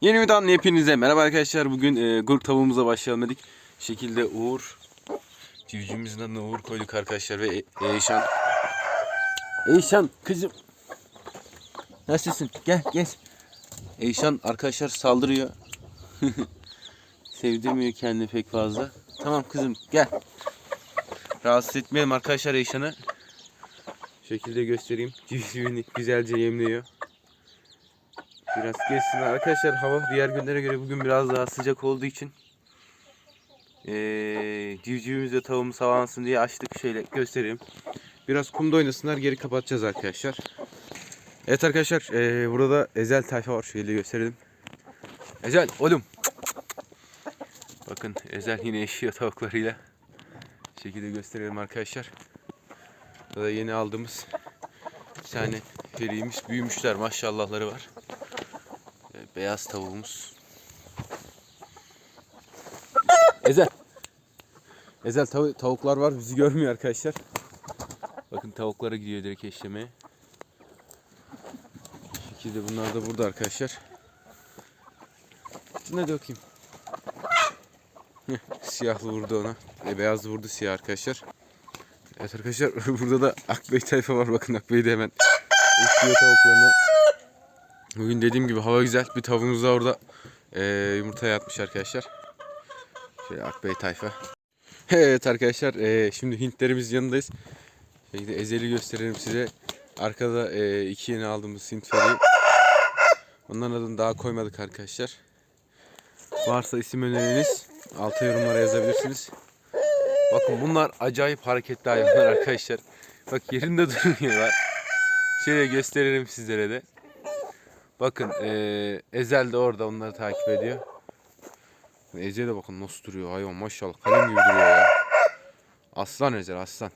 Yeni videodan hepinize merhaba arkadaşlar. Bugün e, gurk tavuğumuza başlayalım dedik. şekilde Uğur. Civcivimizin adına Uğur koyduk arkadaşlar ve e, Eyşan. Eyşan kızım. Nasılsın? Gel gel. Eyşan arkadaşlar saldırıyor. Sevdirmiyor kendini pek fazla. Tamam kızım gel. Rahatsız etmeyelim arkadaşlar Eyşan'ı. Şekilde göstereyim. Civcivini güzelce yemliyor. Biraz geçsin arkadaşlar hava diğer günlere göre bugün biraz daha sıcak olduğu için ee, civcivimiz ve tavuğumuz havalansın diye açtık şöyle göstereyim. Biraz kumda oynasınlar geri kapatacağız arkadaşlar. Evet arkadaşlar ee, burada Ezel tayfa var şöyle gösterelim. Ezel oğlum. Bakın Ezel yine eşiyor tavuklarıyla. Şekilde gösterelim arkadaşlar. Burada yeni aldığımız bir tane feriymiş büyümüşler maşallahları var. Beyaz tavuğumuz. Ezel. Ezel tav- tavuklar var bizi görmüyor arkadaşlar. Bakın tavuklara gidiyor direkt eşlemeye. Bu şekilde bunlar da burada arkadaşlar. Ne dökeyim. Siyahlı vurdu ona. E, beyazlı vurdu siyah arkadaşlar. Evet arkadaşlar burada da Akbey tayfa var. Bakın Akbey de hemen eşliyor tavuklarına. Bugün dediğim gibi hava güzel. Bir tavuğumuz da orada eee yumurta yatmış arkadaşlar. Şöyle Akbey tayfa. Evet arkadaşlar eee, şimdi Hintlerimizin yanındayız. Şöyle ezeli gösterelim size. Arkada eee, iki yeni aldığımız Hint feri. Onların adını daha koymadık arkadaşlar. Varsa isim öneriniz alta yorumlara yazabilirsiniz. Bakın bunlar acayip hareketli hayvanlar arkadaşlar. Bak yerinde durmuyorlar. Şöyle gösterelim sizlere de. Bakın eee Ezel de orada onları takip ediyor. Ezel'e bakın nasıl duruyor hayvan maşallah kalem gibi duruyor ya. Aslan Ezel aslan.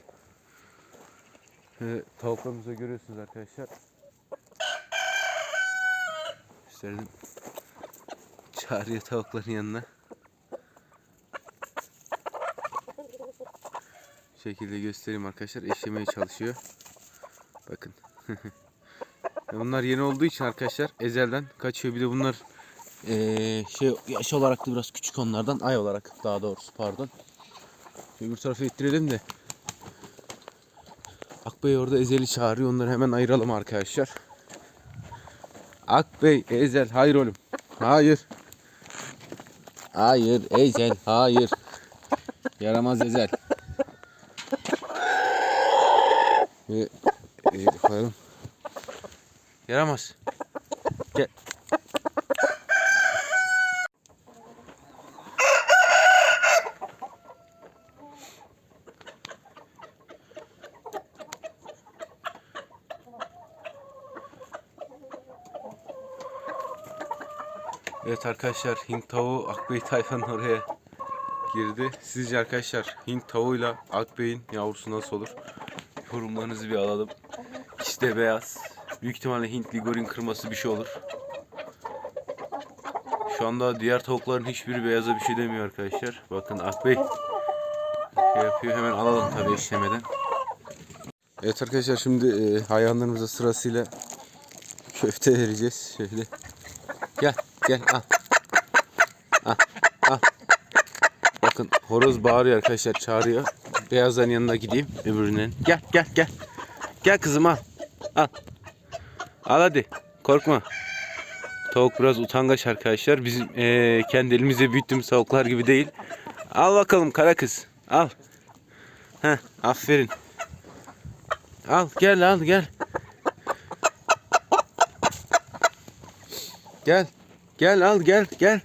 Tavuklarımızı görüyorsunuz arkadaşlar. Gösterelim. Çağırıyor tavukların yanına. Şekilde göstereyim arkadaşlar. Eşlemeye çalışıyor. Bakın. Ya Bunlar yeni olduğu için arkadaşlar ezelden kaçıyor. Bir de bunlar eee, şey yaş olarak da biraz küçük onlardan. Ay olarak daha doğrusu pardon. Öbür tarafa ittirelim de. Akbey orada ezeli çağırıyor. Onları hemen ayıralım arkadaşlar. Akbey, ezel, hayır oğlum. Hayır. Hayır, ezel, hayır. Yaramaz ezel. Ve e, koyalım. Yaramaz. Gel. Evet arkadaşlar Hint tavuğu Akbey tayfanın oraya girdi. Sizce arkadaşlar Hint tavuğuyla Akbey'in yavrusu nasıl olur? Yorumlarınızı bir alalım. De beyaz. Büyük ihtimalle Hint ligorin kırması bir şey olur. Şu anda diğer tavukların hiçbiri beyaza bir şey demiyor arkadaşlar. Bakın Akbey şey yapıyor. Hemen alalım tabii işlemeden. Evet arkadaşlar şimdi e, hayvanlarımıza sırasıyla köfte vereceğiz. Şöyle. Gel gel al. Al al. Bakın horoz bağırıyor arkadaşlar çağırıyor. Beyazların yanına gideyim öbürünün. Gel gel gel. Gel kızım al. Al. Al hadi. Korkma. Tavuk biraz utangaç arkadaşlar. Bizim eee, kendi elimizde büyüttüğümüz tavuklar gibi değil. Al bakalım kara kız. Al. Heh, aferin. Al gel al gel. Gel. Gel al gel gel.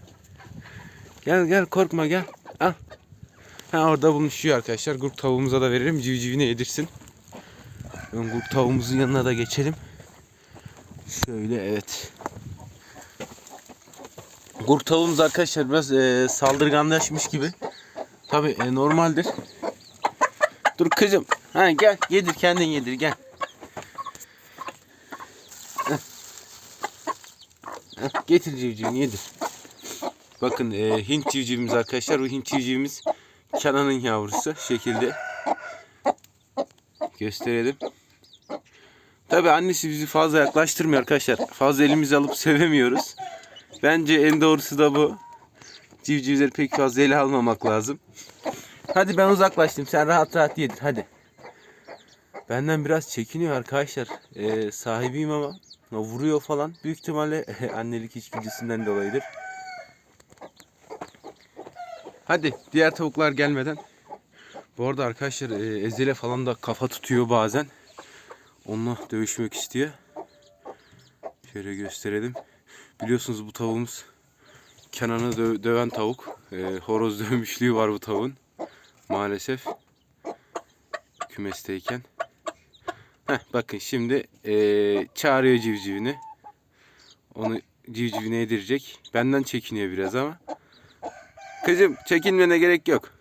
Gel gel korkma gel. Al. Ha orada buluşuyor arkadaşlar. Gurk tavuğumuza da verelim. Civcivine yedirsin. Gurk tavuğumuzun yanına da geçelim. Şöyle evet. Tavuğumuz arkadaşlar biraz e, saldırganlaşmış gibi. Tabi e, normaldir. Dur kızım. Ha gel yedir kendin yedir gel. Heh, Getir civcivini yedir. Bakın e, Hint civcivimiz arkadaşlar. Bu Hint civcivimiz Kenan'ın yavrusu şekilde. Gösterelim. Tabi annesi bizi fazla yaklaştırmıyor arkadaşlar. Fazla elimize alıp sevemiyoruz. Bence en doğrusu da bu. Civcivleri pek fazla ele almamak lazım. Hadi ben uzaklaştım. Sen rahat rahat yedir. Hadi. Benden biraz çekiniyor arkadaşlar. Ee, sahibiyim ama vuruyor falan. Büyük ihtimalle annelik içgüdüsünden dolayıdır. Hadi diğer tavuklar gelmeden. Bu arada arkadaşlar e, ezele falan da kafa tutuyor bazen. Onunla dövüşmek istiyor. Şöyle gösterelim. Biliyorsunuz bu tavuğumuz Kenan'ı dö- döven tavuk. E, horoz dövmüşlüğü var bu tavuğun. Maalesef. Kümesteyken. Heh, bakın şimdi e, çağırıyor civcivini. Onu civcivine yedirecek. Benden çekiniyor biraz ama. Kızım çekinmene gerek yok.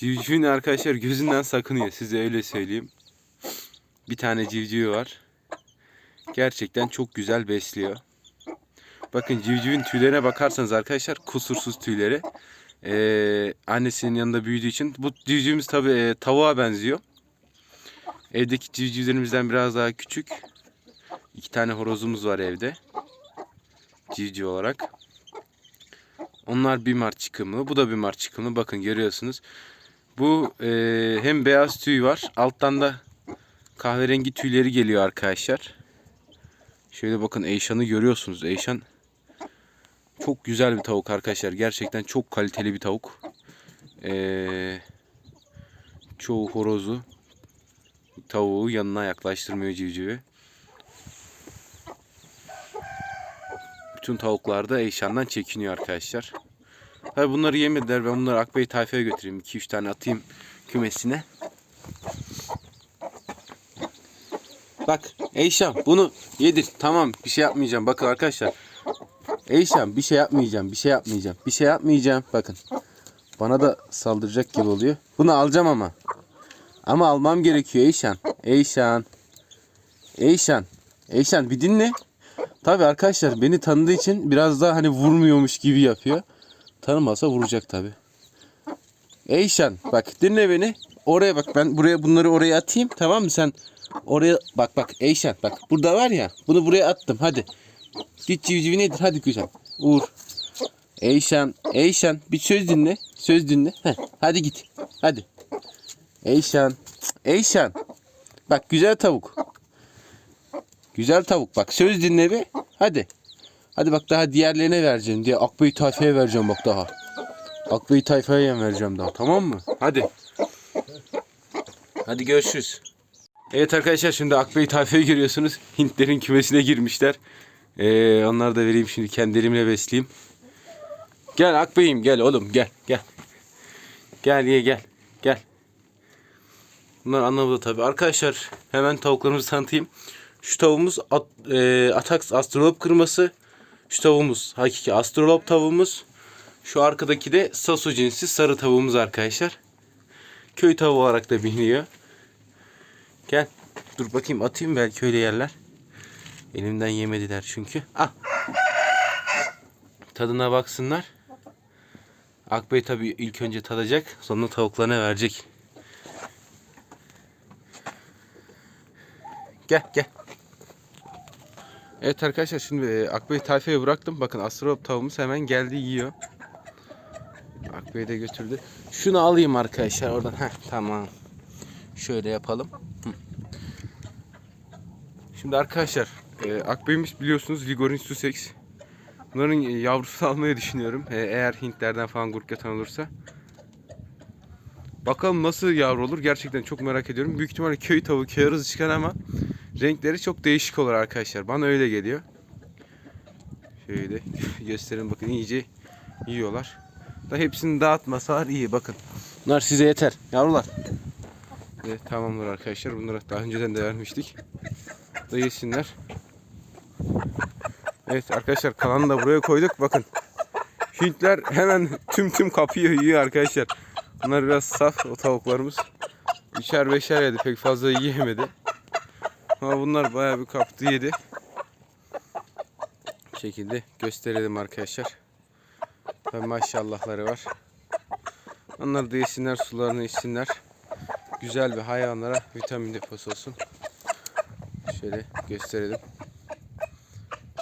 Civcivin arkadaşlar gözünden sakınıyor. Size öyle söyleyeyim. Bir tane civcivi var. Gerçekten çok güzel besliyor. Bakın civcivin tüylerine bakarsanız arkadaşlar kusursuz tüyleri. Ee, annesinin yanında büyüdüğü için. Bu civcivimiz tabi e, tavuğa benziyor. Evdeki civcivlerimizden biraz daha küçük. İki tane horozumuz var evde. Civciv olarak. Onlar bir mart çıkımlı. Bu da bir mart çıkımlı. Bakın görüyorsunuz. Bu e, hem beyaz tüy var. Alttan da kahverengi tüyleri geliyor arkadaşlar. Şöyle bakın Eyşan'ı görüyorsunuz. Eyşan çok güzel bir tavuk arkadaşlar. Gerçekten çok kaliteli bir tavuk. Ee, çoğu horozu tavuğu yanına yaklaştırmıyor civcivi. Bütün tavuklar da Eyşan'dan çekiniyor arkadaşlar. Tabi bunları yemediler. Ben bunları Akbey tayfaya götüreyim. 2-3 tane atayım kümesine. Bak Eyşan bunu yedir. Tamam bir şey yapmayacağım. Bakın arkadaşlar. Eyşan bir şey yapmayacağım. Bir şey yapmayacağım. Bir şey yapmayacağım. Bakın. Bana da saldıracak gibi oluyor. Bunu alacağım ama. Ama almam gerekiyor Eyşan. Eyşan. Eyşan. Eyşan bir dinle. Tabi arkadaşlar beni tanıdığı için biraz daha hani vurmuyormuş gibi yapıyor. Tanımasa vuracak tabi. Eyşan bak dinle beni. Oraya bak ben buraya bunları oraya atayım tamam mı sen oraya bak bak Eyşan bak burada var ya bunu buraya attım hadi. Git civcivi nedir hadi güzel. Uğur. Eyşan Eyşan bir söz dinle söz dinle. Heh, hadi git hadi. Eyşan Eyşan bak güzel tavuk. Güzel tavuk bak söz dinle bir hadi. Hadi bak daha diğerlerine vereceğim diye Akbey tayfaya vereceğim bak daha. Akbey tayfaya yem vereceğim daha tamam mı? Hadi. Hadi görüşürüz. Evet arkadaşlar şimdi Akbey tayfayı görüyorsunuz. Hintlerin kümesine girmişler. Ee, onları da vereyim şimdi kendi besleyeyim. Gel Akbey'im gel oğlum gel gel. Gel ye gel gel. Bunlar anlamadı tabi. Arkadaşlar hemen tavuklarımızı tanıtayım. Şu tavuğumuz at, e, Atax astrolop kırması. Şu tavuğumuz hakiki astrolop tavuğumuz. Şu arkadaki de sasu cinsi sarı tavuğumuz arkadaşlar. Köy tavuğu olarak da biliniyor. Gel. Dur bakayım atayım belki öyle yerler. Elimden yemediler çünkü. Ah. Tadına baksınlar. Akbey tabi ilk önce tadacak. Sonra tavuklarına verecek. Gel gel. Evet arkadaşlar şimdi e, Akbey tayfaya bıraktım. Bakın astrolop tavuğumuz hemen geldi yiyor. Akbey de götürdü. Şunu alayım arkadaşlar oradan. Heh, tamam. Şöyle yapalım. Şimdi arkadaşlar e, Akbey'imiz biliyorsunuz Ligorin Sussex. Bunların e, yavrusunu almayı düşünüyorum. Eğer Hintlerden falan gurketen olursa. Bakalım nasıl yavru olur. Gerçekten çok merak ediyorum. Büyük ihtimalle köy tavuğu, köy arızı çıkar ama renkleri çok değişik olur arkadaşlar. Bana öyle geliyor. Şöyle gösterin bakın iyice yiyorlar. Da hepsini dağıtmasalar iyi bakın. Bunlar size yeter yavrular. Ve tamamdır arkadaşlar. Bunları daha önceden de vermiştik. Da yesinler. Evet arkadaşlar kalanı da buraya koyduk. Bakın. Hintler hemen tüm tüm kapıyı yiyor arkadaşlar. Bunlar biraz saf o tavuklarımız. Üçer beşer yedi pek fazla yiyemedi. Ama bunlar bayağı bir kaptı yedi. Bu şekilde gösterelim arkadaşlar. Ve maşallahları var. Onlar da yesinler sularını içsinler. Güzel bir hayvanlara vitamin deposu olsun. Şöyle gösterelim.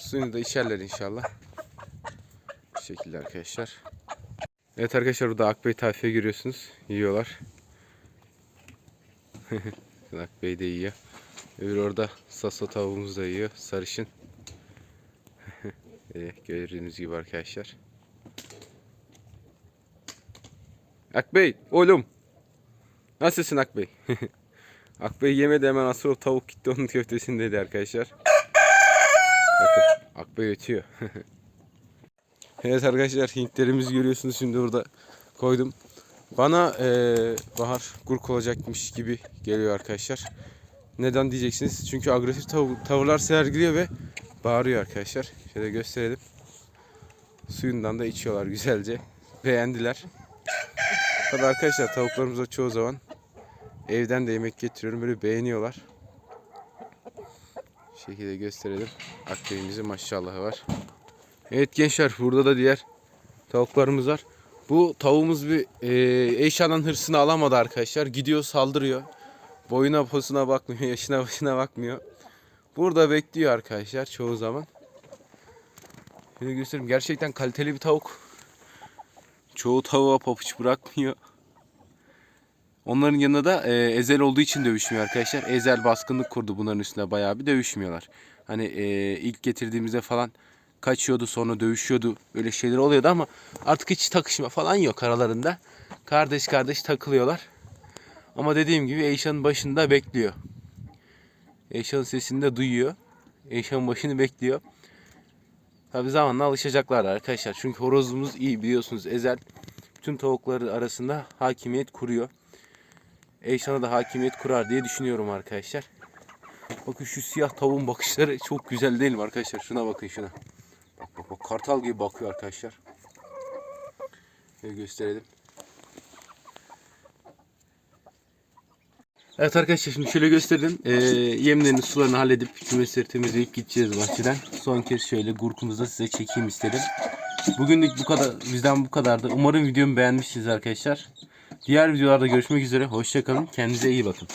Suyunu da içerler inşallah. Bu şekilde arkadaşlar. Evet arkadaşlar burada Akbey tayfayı görüyorsunuz. Yiyorlar. Akbey de yiyor. Öbür orada sasa tavuğumuz da yiyor. Sarışın. Evet, gördüğünüz gibi arkadaşlar. Akbey oğlum. Nasılsın Akbey? Akbey yemedi hemen asıl o tavuk gitti onun köftesini dedi arkadaşlar. Akbey ötüyor. evet arkadaşlar Hintlerimizi görüyorsunuz şimdi burada koydum. Bana eee bahar gurk olacakmış gibi geliyor arkadaşlar. Neden diyeceksiniz? Çünkü agresif tav- tavırlar sergiliyor ve bağırıyor arkadaşlar. Şöyle gösterelim. Suyundan da içiyorlar güzelce. Beğendiler. Tabii arkadaşlar tavuklarımıza çoğu zaman evden de yemek getiriyorum. Böyle beğeniyorlar. Şekilde gösterelim. Akbeyimizin maşallahı var. Evet gençler burada da diğer tavuklarımız var. Bu tavuğumuz bir e, Eyşan'ın hırsını alamadı arkadaşlar. Gidiyor saldırıyor. Boyuna posuna bakmıyor. Yaşına başına bakmıyor. Burada bekliyor arkadaşlar çoğu zaman. Şöyle göstereyim. Gerçekten kaliteli bir tavuk. Çoğu tavuğa papuç bırakmıyor. Onların yanında da e, Ezel olduğu için dövüşmüyor arkadaşlar. Ezel baskınlık kurdu bunların üstüne bayağı bir dövüşmüyorlar. Hani e, ilk getirdiğimizde falan kaçıyordu sonra dövüşüyordu. Öyle şeyler oluyordu ama artık hiç takışma falan yok aralarında. Kardeş kardeş takılıyorlar. Ama dediğim gibi Eyşan'ın başında bekliyor. Eyşan'ın sesini de duyuyor. Eyşan'ın başını bekliyor. Tabi zamanla alışacaklar arkadaşlar. Çünkü horozumuz iyi biliyorsunuz. Ezel bütün tavukları arasında hakimiyet kuruyor. Eyşan'a da hakimiyet kurar diye düşünüyorum arkadaşlar. Bakın şu siyah tavuğun bakışları çok güzel değil mi arkadaşlar? Şuna bakın şuna. Bak bak bak kartal gibi bakıyor arkadaşlar. Şöyle gösterelim. Evet arkadaşlar şimdi şöyle gösterdim. Ee, yemlerini sularını halledip kümesleri temizleyip gideceğiz bahçeden. Son kez şöyle gurkumuzu da size çekeyim istedim. Bugünlük bu kadar bizden bu kadardı. Umarım videomu beğenmişsiniz arkadaşlar. Diğer videolarda görüşmek üzere. Hoşçakalın. Kendinize iyi bakın.